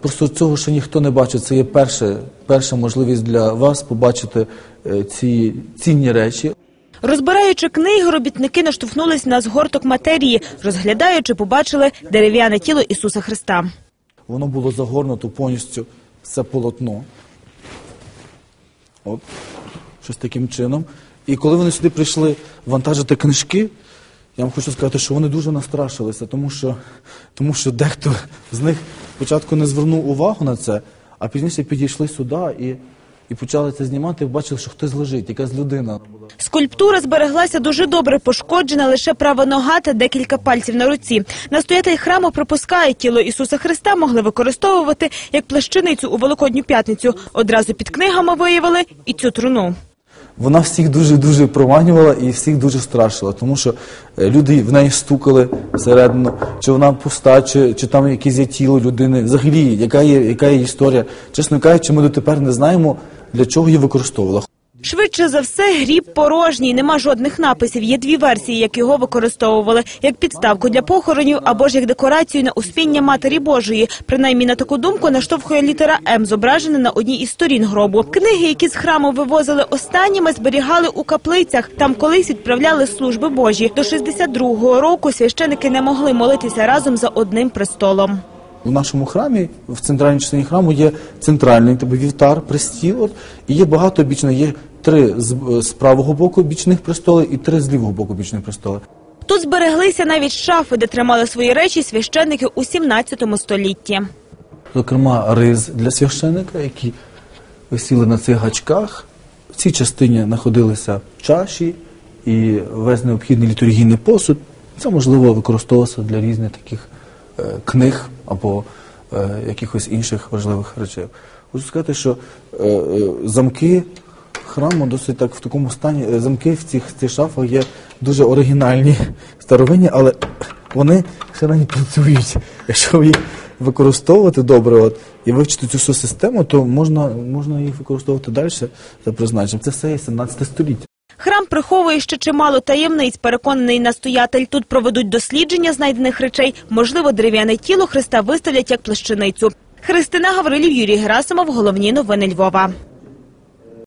Просто цього ще ніхто не бачив. Це є перше, перша можливість для вас побачити е, ці цінні речі. Розбираючи книги, робітники наштовхнулись на згорток матерії. Розглядаючи, побачили дерев'яне тіло Ісуса Христа. Воно було загорнуто повністю все полотно. От, щось таким чином. І коли вони сюди прийшли вантажити книжки, я вам хочу сказати, що вони дуже настрашилися, тому що, тому що дехто з них спочатку не звернув увагу на це, а пізніше підійшли сюди і, і почали це знімати, бачили, що хтось лежить, якась людина. Скульптура збереглася дуже добре, пошкоджена лише права нога та декілька пальців на руці. Настоятель храму припускає, тіло Ісуса Христа могли використовувати як плащаницю у Великодню п'ятницю. Одразу під книгами виявили і цю труну. Вона всіх дуже-дуже проманювала і всіх дуже страшила, тому що е, люди в неї стукали всередину, чи вона пуста, чи, чи там якесь є тіло людини. Взагалі, яка є, яка є історія. Чесно кажучи, ми дотепер не знаємо, для чого її використовувала. Швидше за все, гріб порожній, нема жодних написів. Є дві версії, як його використовували як підставку для похоронів або ж як декорацію на успіння Матері Божої. Принаймні на таку думку наштовхує літера М, зображена на одній із сторін гробу. Книги, які з храму вивозили останніми, зберігали у каплицях. Там колись відправляли служби Божі. До 62-го року священики не могли молитися разом за одним престолом. У нашому храмі, в центральній частині храму, є центральний тобі вівтар, престіл, от, і є багато бічних, є три з, з правого боку бічних престоли і три з лівого боку бічних престоли. Тут збереглися навіть шафи, де тримали свої речі священики у 17 столітті. Зокрема, риз для священика, які висіли на цих гачках. В цій частині знаходилися чаші і весь необхідний літургійний посуд. Це можливо використовувалося для різних таких книг або е, якихось інших важливих речей. Хочу сказати, що е, е, замки храму досить так в такому стані. е, Замки в цих, цих шафах є дуже оригінальні, старовинні, але вони ще навіть працюють. Якщо їх використовувати добре от, і вивчити цю всю систему, то можна, можна їх використовувати далі за призначенням. Це все є 17 століття. Храм приховує ще чимало таємниць, переконаний настоятель. Тут проведуть дослідження знайдених речей. Можливо, дерев'яне тіло Христа виставлять як плащаницю. Христина Гаврилів, Юрій Герасимов. Головні новини Львова.